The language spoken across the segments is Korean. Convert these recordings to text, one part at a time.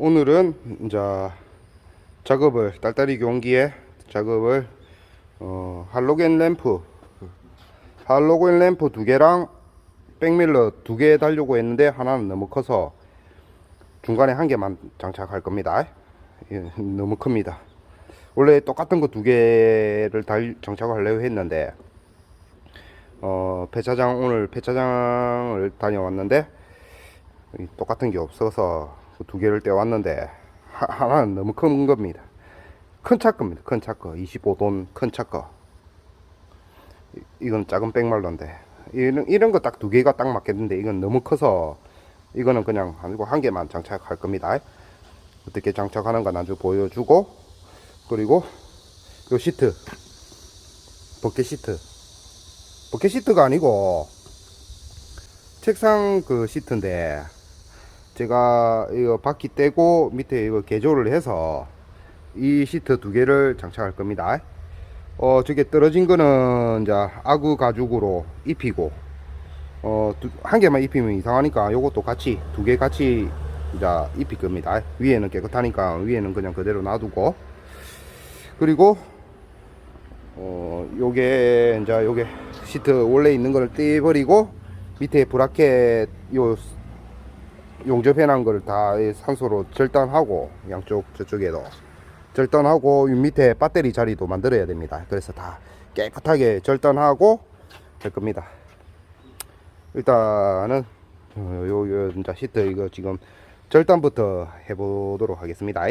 오늘은 이제 작업을 딸딸이 경기에 작업을 어, 할로겐 램프 할로겐 램프 두 개랑 백밀러 두 개 달려고 했는데 하나는 너무 커서 중간에 한 개만 장착할 겁니다. 예, 너무 큽니다. 원래 똑같은 거 두 개를 달 장착하려고 했는데 어, 폐차장 오늘 폐차장을 다녀왔는데 이 똑같은 게 없어서 그 두 개를 떼왔는데 하, 하나는 너무 큰 겁니다. 큰차 겁니다. 큰차 거. 25돈 큰차 거. 이- 이건 작은 백말로인데 이런 이런 거 딱 두 개가 딱 맞겠는데 이건 너무 커서 이거는 그냥 아니고 한 개만 장착할 겁니다. 어떻게 장착하는가 나중에 보여주고 그리고 요 시트 버켓 시트 버켓 시트가 아니고 책상 그 시트인데 제가 이거 바퀴 떼고 밑에 이거 개조를 해서 이 시트 두 개를 장착할 겁니다. 어, 저게 떨어진 거는 이제 아구 가죽으로 입히고 어, 두- 한 개만 입히면 이상하니까 요것도 같이 두 개 같이 이제 입힐 겁니다. 위에는 깨끗하니까 위에는 그냥 그대로 놔두고 그리고 어, 요게 이제 요게 시트 원래 있는 거를 떼버리고 밑에 브라켓 요 용접해 놓은 거를 다이 산소로 절단하고 양쪽 저쪽에도 절단하고 이 밑에 배터리 자리도 만들어야 됩니다. 그래서 다 깨끗하게 절단하고 할 겁니다. 일단은 어, 요, 요 이제 시트 이거 지금 절단부터 해보도록 하겠습니다.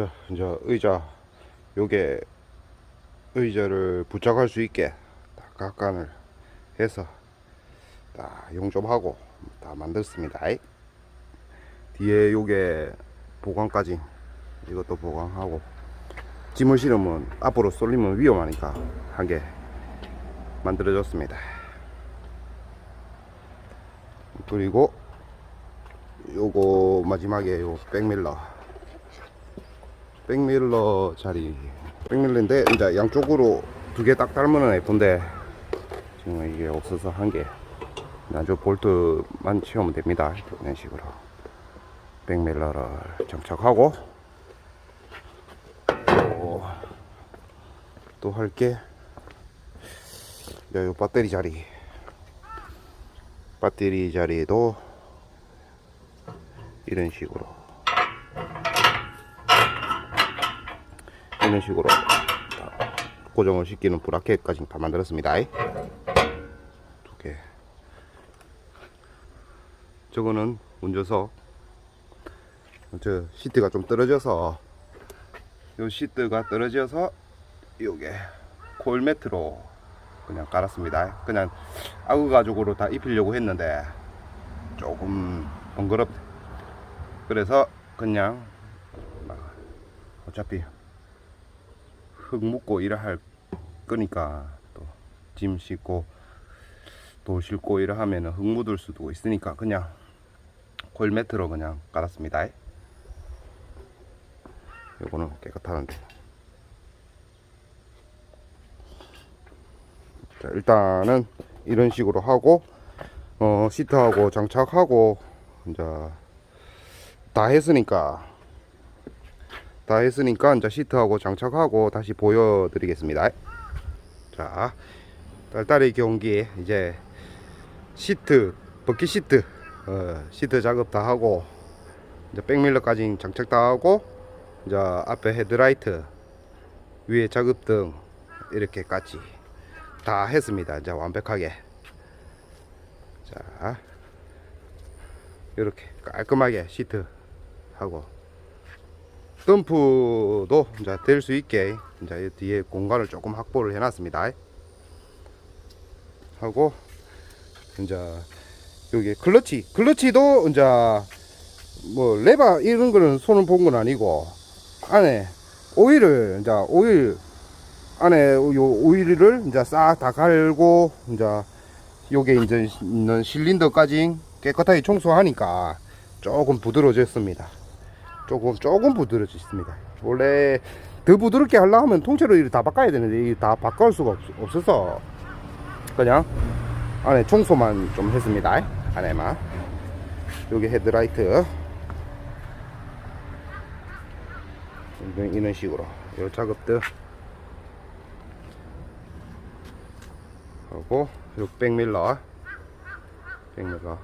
자 이제 의자 요게 의자를 부착할 수 있게 딱 각간을 해서 딱 용접하고 다 만들었습니다. 뒤에 요게 보강까지 이것도 보강하고 짐을 실으면 앞으로 쏠리면 위험하니까 한 개 만들어졌습니다. 그리고 요거 마지막에 요 백밀러 백밀러 자리. 백밀러인데 이제 양쪽으로 두 개딱 달면은 예쁜데 지금 이게 없어서 한개. 나중 볼트만 치우면 됩니다. 이런 식으로. 백밀러를 장착하고 또 할게요 배터리 자리. 배터리 자리도 이런 식으로 이런 식으로 다 고정을 시키는 브라켓까지 다 만들었습니다. 두 개. 저거는 운전석 저 시트가 좀 떨어져서 요 시트가 떨어져서 요게 콜 매트로 그냥 깔았습니다. 그냥 아구 가죽으로 다 입히려고 했는데 조금 번거롭 그래서 그냥 막 어차피 흙 묻고 이래 할 거니까 또 짐 싣고 돌 싣고 하면은 흙 묻을 수도 있으니까 그냥 콜 매트로 그냥 깔았습니다. 요거는 깨끗하는데 자, 일단은 이런 식으로 하고 어, 시트하고 장착하고 이제 다 했으니까 다 했으니까 이제 시트하고 장착하고 다시 보여드리겠습니다. 자, 딸딸이 경기 이제 시트 버킷 시트 어, 시트 작업 다 하고 이제 백밀러까지 장착 다 하고 이제 앞에 헤드라이트 위에 작업 등 이렇게까지 다 했습니다. 이제 완벽하게. 자, 이렇게 깔끔하게 시트 하고 덤프도 이제 될 수 있게 이제 이 뒤에 공간을 조금 확보를 해놨습니다. 하고 이제 여기 클러치, 클러치도 이제 뭐 레바 이런 거는 손을 본 건 아니고 안에 오일을 이제 오일 안에 요 오일을 이제 싹 다 갈고 이제 요게 이제 있는 실린더까지 깨끗하게 청소하니까 조금 부드러워졌습니다. 조금 조금 부드러워졌습니다. 원래 더 부드럽게 하려 하면 통째로 다 바꿔야 되는데 다 바꿀 수가 없, 없어서 그냥 안에 청소만 좀 했습니다. 안에만. 여기 헤드라이트. 이런, 식으로. 요 작업들. 하고 요 백밀러. 백밀러.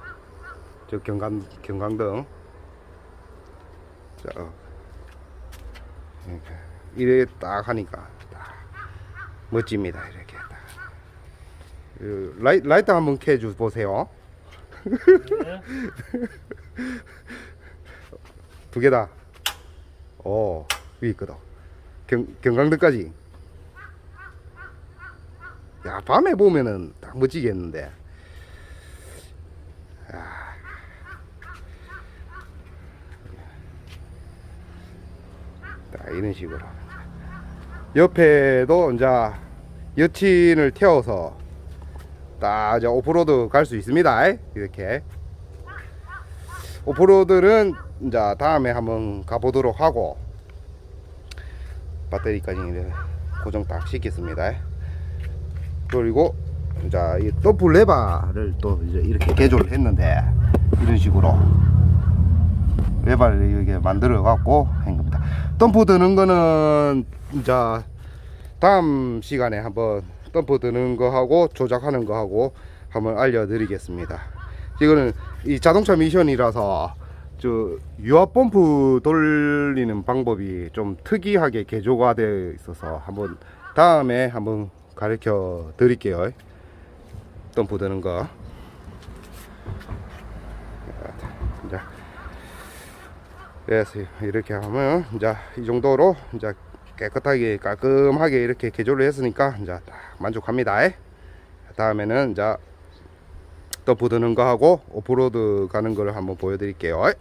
저 경관 경광등 자 이렇게. 이래 딱 하니까 딱 멋집니다 이렇게 딱. 그 라이, 라이트 한번 켜줘 보세요. 두 개다. 오 위에 거다. 경, 경광등까지. 야 밤에 보면은 딱 멋지겠는데. 아. 이런 식으로. 옆에도 이제 여친을 태워서 딱 이제 오프로드 갈 수 있습니다. 이렇게. 오프로드는 이제 다음에 한번 가보도록 하고 배터리까지 고정 딱 시켰습니다. 그리고 이제 이 더블 레바를 또 이제 이렇게 개조를 했는데 이런 식으로 레바를 이렇게 만들어 갖고. 덤프 드는 거는 이제 다음 시간에 한번 덤프 드는 거 하고 조작하는 거 하고 한번 알려드리겠습니다. 이거는 이 자동차 미션이라서 저 유압 펌프 돌리는 방법이 좀 특이하게 개조가 되어 있어서 한번 다음에 한번 가르쳐 드릴게요. 덤프 드는 거. 이제 그래서 이렇게 하면 이제 이 정도로 이제 깨끗하게 깔끔하게 이렇게 개조를 했으니까 이제 딱 만족합니다. 다음에는 이제 또 부드는 거 하고 오프로드 가는 걸 한번 보여드릴게요.